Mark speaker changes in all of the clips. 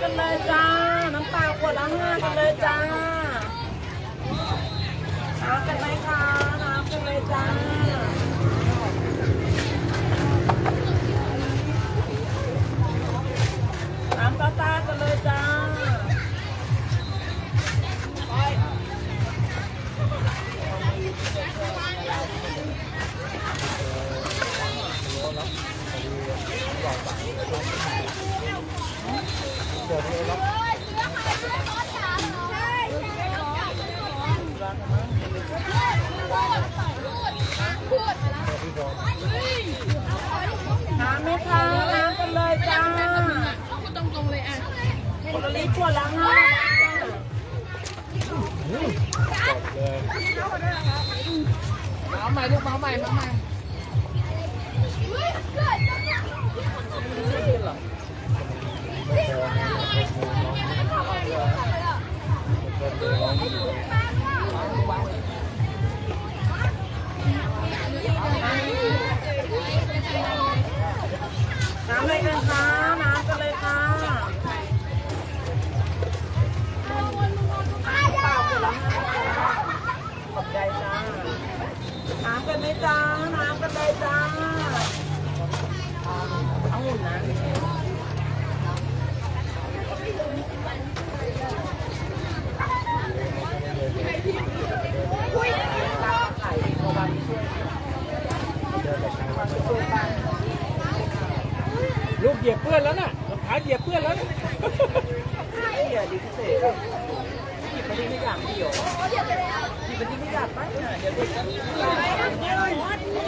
Speaker 1: กันเลยจ้า น้ำเปล่าขวดละห้ากันเลยจ้าน้ำกันไหมคะน้ำกันเลยจ้าน้ำตาตากันเลยจ้า น้ำไหมคะน้ำกันเลยจ้า
Speaker 2: พูดตรงๆเลยอะ
Speaker 1: คนละลิตรขวดละห้า
Speaker 2: เอาใหม่ลูกเอาใหม่เอาใหม่
Speaker 1: น้ ไม่อยา
Speaker 3: กเดี่
Speaker 1: ยวหยิบมาทิ้งไม่อยากไปเนี่ยเดี๋ยวเด็กจะ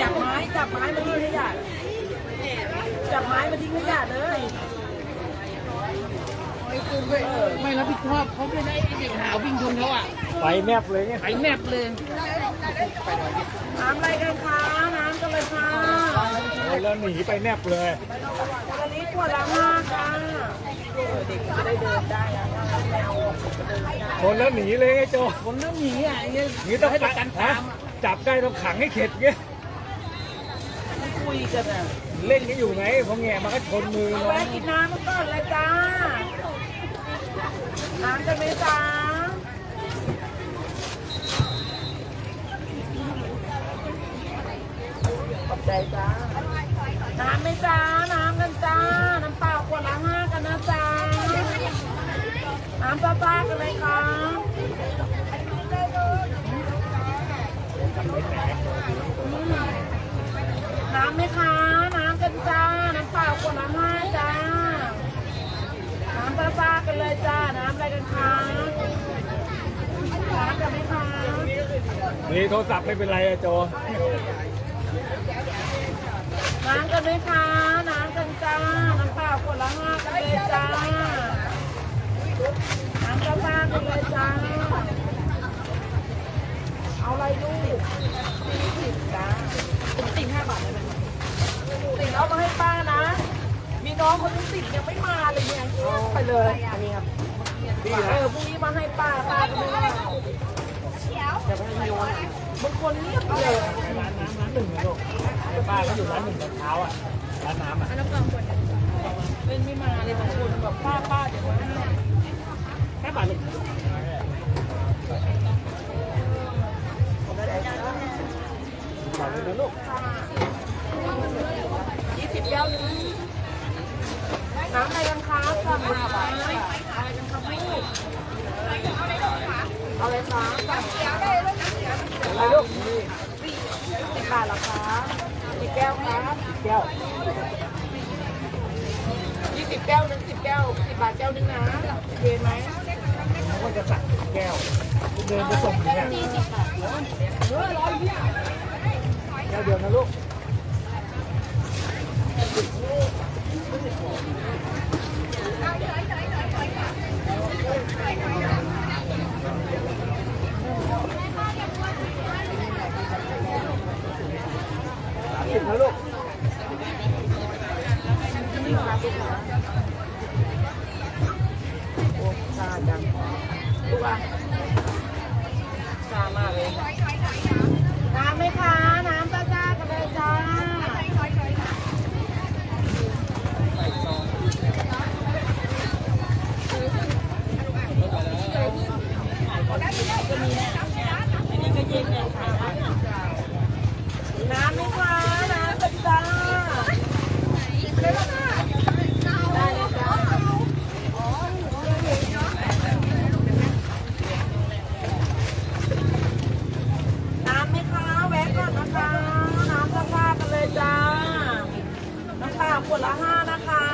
Speaker 1: จับไม้จับไม้มาทิ้งไม่อยากจับไม้มาทิ้งไม่อยากเลย
Speaker 2: ไม่รับผิดชอบเขาไม่ได้ไอ้เด็กหาววิ่งชนเขาอะ
Speaker 3: ไฟแนบเลยไง
Speaker 2: ไถแนบเลย
Speaker 1: น้ำอะไรกันคะน้ำกันเลยค่ะ
Speaker 3: โอ้แล้วหนีไปแนบเลย
Speaker 1: คนละลิตรขวดละห้าค่ะเด็กจะได้เดินได้อะแมวจะเดินไม่ได้
Speaker 3: คนแล้วหนีเลยไงโจ
Speaker 2: ผมต้องหนีอะไอ้เนี่ย
Speaker 3: หนีต้อง
Speaker 2: ให้ประกัน
Speaker 3: ฮะ
Speaker 2: ตามอะ
Speaker 3: จับได้ต้องขังให้เข็ดเงี้ย
Speaker 1: คุยกันอะ
Speaker 3: เล่นกันอยู่ไงพอแง่มาก็ชนมือ
Speaker 1: เอา
Speaker 3: น้อ
Speaker 1: แวะ
Speaker 3: ง
Speaker 1: กินน้ำมาก่อนเลยจ้าน้ำกันไหมจ้า ขอบใจจ้า น้ำไหมจ้า น้ำกันจ้า น้ำเปล่าขวดละห้ากันนะจ้า น้ำป้าๆกันเลยค่ะน้ำไหมคะ น้ำกันจ้า น้ำเปล่าขวดละห้าจ้า น้ำป้าๆกันเลยจ้า น้ำอะไรกันคะน้ำกันไหมคะ
Speaker 3: นี่โทรศัพท์ไม่เป็นไรอะโจ
Speaker 1: น้ำกันไหมคะ น้ำกันจ้า น้ำเปล่าขวดละห้ากันเลยจ้า น้ำป้าๆกันเลยจ้า เอาอะไรลูกสี่สิบจ้าติ่งห้าบาทเลยไหมติ่งเอามาให้ป้านะ มีน้องคนนึงติ่งยังไม่มาเลยเนี่ยเงียบไปเลย อันนี้ครับเออพรุ่งนี้มาให้ป้าป้าก็ไม่ว่าจะไปให้โยน บางคนเงียบไปเลย
Speaker 3: ร้านน้ำร้านหนึ่งนะลูกป้าเขาอยู่ร้านหนึ่งตอนเช้าอะร้านน้ำอะ
Speaker 1: เป็นไม่มาเลยบางคนแบบป้าป้าเดี๋ยวมาให้
Speaker 3: แค่บาทลูกบ
Speaker 1: บาทเหรอคะกี่แก้วครับ
Speaker 3: แก้ว
Speaker 1: ยี่สิบแก้วนึงสิบแก้วสิบบาทแก้วนึงนะโอเคไหม
Speaker 3: เขาก็จะสั่งแก้วเดินไปส่งเนี่ยแก้วเดียวนะลูกสามสิบนะลูก
Speaker 1: นี่ค่ะลูกค้าโอ้ชาจังดูว่าชามากเลย น้ำไหมคะ น้ำจ้าจ้ากันเลยจ้า ขวดละห้านะคะ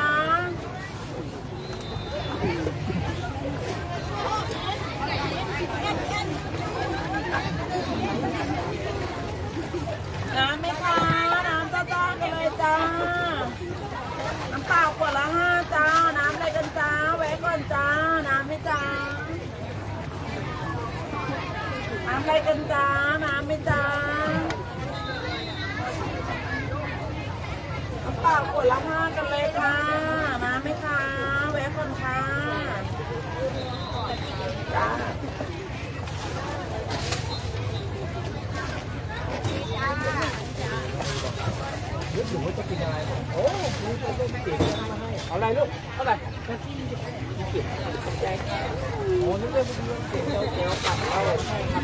Speaker 1: น้ำไหมคะน้ำจ้าจ้ากันเลยจ้า น้ำเปล่าขวดละห้าจ้า น้ำอะไรกันจ้า แวะก่อนจ้า น้ำไหมจ้า น้ำอะไรกันจ้า น้ำไหมจ้าน้ำเปล่าขวดละห้ากันเลยค่ะ น้ำไหมคะแวะก่อนค่ะจ้า
Speaker 3: นึกถึงว่าจะกินอะไรโอ้มีตัวเล็กเก๋มาให้เอาอะไรลูกเท่าไหร่แค่ที่เก็บใจโอ้นึกว่าอาใช่ครับไปทำงานปัดไปสำคัญได้เลยเดี๋ยวทำไปไป
Speaker 1: น้ำบ้านหนึ่งขวดน้ำเปล่านะ
Speaker 3: ไม่บาทลูก
Speaker 1: น้ำอะไรคะเอานะ
Speaker 3: นี่สิบลูกโอเค
Speaker 1: โอ้ตามาเลยทำ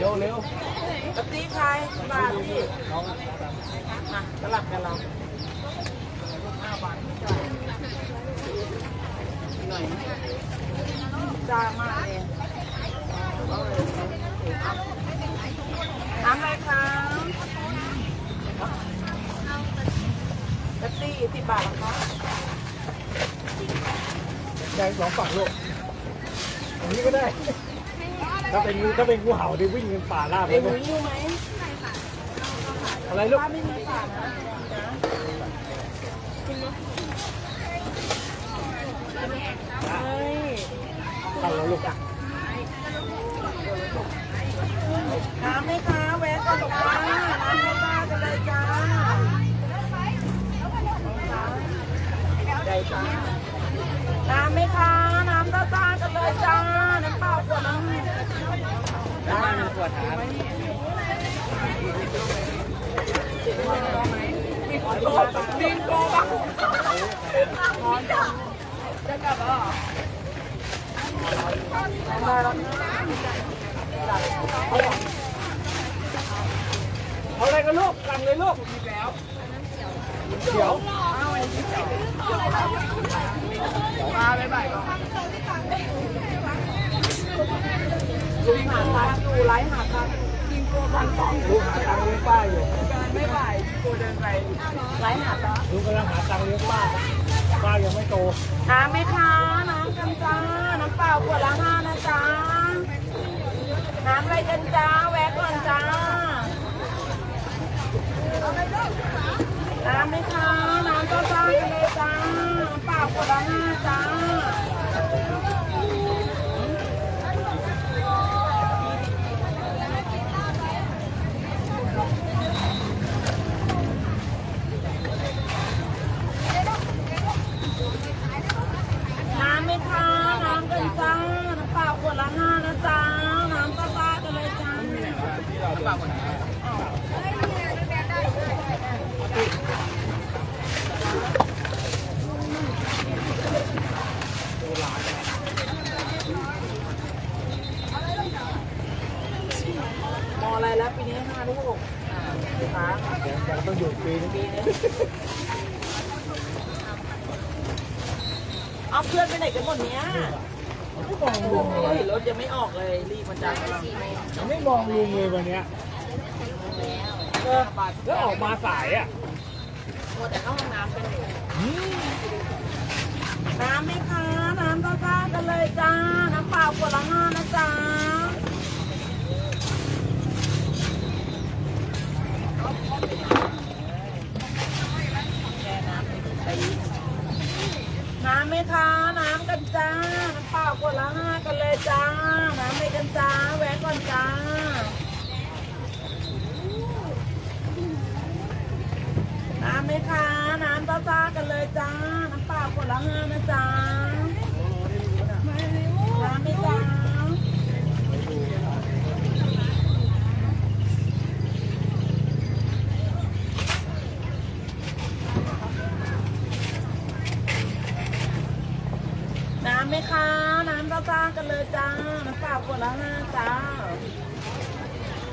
Speaker 3: เร็วเร็วเร็วเร็ว
Speaker 1: ปตีใครบาทพี่
Speaker 3: น้อง
Speaker 1: มาสลับกันเราห้าบาทหน่อยจ้ามากเลยน้ำอะไรคะปตีสิบบาทเหรอคะ
Speaker 3: ได้สองฝั่งลูกอันนี้ก็ได้ ถ้าเป็นงูถ้าเป็นงูเห่าได้วิ่งเป็นป่าล่าไป
Speaker 1: เอ็ม
Speaker 3: เลย
Speaker 1: อยู่ไหม
Speaker 3: อะไรลูก
Speaker 1: ป้าไม่มีฝานะเฮ้ย
Speaker 3: เข้าแล้วลูก
Speaker 1: น้ำไหมคะแวะก่อนจ้าน้ำไหมจ้ากันเลยจ้าได้จ้าน้ำไหมคะน้ำจ้าจ้ากันเลยจ้า น้ำเปล่าขวดละจ้า
Speaker 3: ปวดขา
Speaker 1: โตดินโตบ้าง จะกลับเหรอมาแล้ว
Speaker 3: เอาอะไรกันลูกสั่งเลยลูกมีแล้วเดี๋ยว
Speaker 1: มาไปบ่ายก่อนลุยหาทางอยู่ไลฟ์หาทางกินโกพันสอง
Speaker 3: ลูกหาตังเลี้ยงป้าอยู่
Speaker 1: ไม่บ่ายโกเดินไปไลฟ์หาทาง
Speaker 3: ลูกกำลังหาตังเลี้ยงป้า ป้ายังไม่โต
Speaker 1: น้ำไหมคะน้ำกันจ้า น้ำเปล่าขวดละห้านะจ้า น้ำอะไรกันจ้า แวะก่อนจ้า น้ำไหมคะ น้ำจ้าจ้ากันเลยจ้า น้ำเปล่าขวดละห้าจ้า น้ำไหมคะ น้ำกันจ้า น้ำเปล่าขวดละห้านะจ้า น้ำจ้าจ้ากันเลยจ้า มออะไรแล้วปีนี้ห้าลูกอ่าคะ
Speaker 3: เดี๋ยวจะต้องอยู่ปีนึง
Speaker 1: ปีนี้เอาเพื่อนไปไหนกันหมดเนี้ย
Speaker 3: ไม่มองลุงเล
Speaker 1: เฮ้
Speaker 3: ย
Speaker 1: ยรถยังไม่ออกเลยรีบมาจัง
Speaker 3: ไม่มองลุงเลยวันเนี้ยเออ แล้วออกมาสายอะ
Speaker 1: มัวแต่เข้าห้องน้ำกันอยู่น้ำไหมคะ น้ำจ้าจ้ากันเลยจ้า น้ำเปล่าขวดละห้านะจ๊ะแช่น้ำไปตีน้ำไหมคะ น้ำกันจ้า น้ำเปล่าขวดละห้ากันเลยจ้า น้ำไหมกันจ้า แวะก่อนจ้า น้ำ ไหมคะ น้ำจ้าๆกันเลยจ้า น้ำเปล่าขวดละห้านะจ้าน้ำไหมจ้าน้ำไหมคะ น้ำจ้าๆกันเลยจ้า น้ำเปล่าขวดละห้าจ้า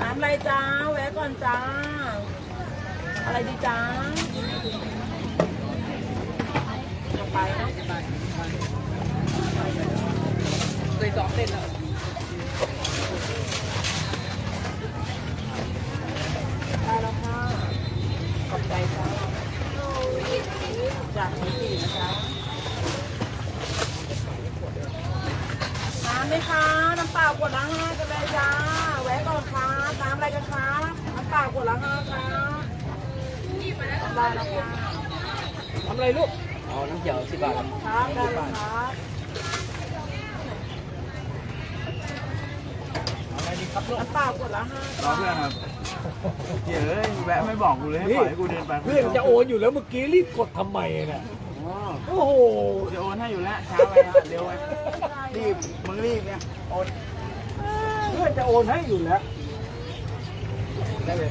Speaker 1: น้ำอะไรจ้า แวะก่อนจ้า อะไรดีจ้า เอาไปเนาะ
Speaker 2: เลยสองเส้นแล้ว
Speaker 1: ได้แล้วค่ะขอบใจจ้าจากนี้สี่นะจ๊ะน้ำไหมคะน้ำเปล่าขวดละห้ากันเลยจ้าแวะก่อนค่ะน้ำอะไรกันคะน้ำเปล่าขวดละห้าค่ะ ได้แล้วค่ะ
Speaker 3: ทำอะไรลูกอ๋อน้ำเขียวสิบบาทครับ
Speaker 1: ครับได้แล้วครับ
Speaker 3: อะไรดีครับลูก
Speaker 1: น้ำเปล่าขวดละห้าร
Speaker 4: อเพื่อนครับเฮ้ยแวะไม่บอกกูเลยให้ปล่อยให้กูเดินไป
Speaker 3: เพื่อนจะโอนอยู่แล้วเมื่อกี้รีบกดทำไมเนี่ย
Speaker 4: อ๋อ
Speaker 3: โอ้โห
Speaker 4: จะโอนให้อยู่แล้วช้าไปนะเร็วไปรีบมึงรีบเนี่ยโอน
Speaker 3: เพื่อนจะโอนให้อยู่แล้ว
Speaker 4: ได้เลย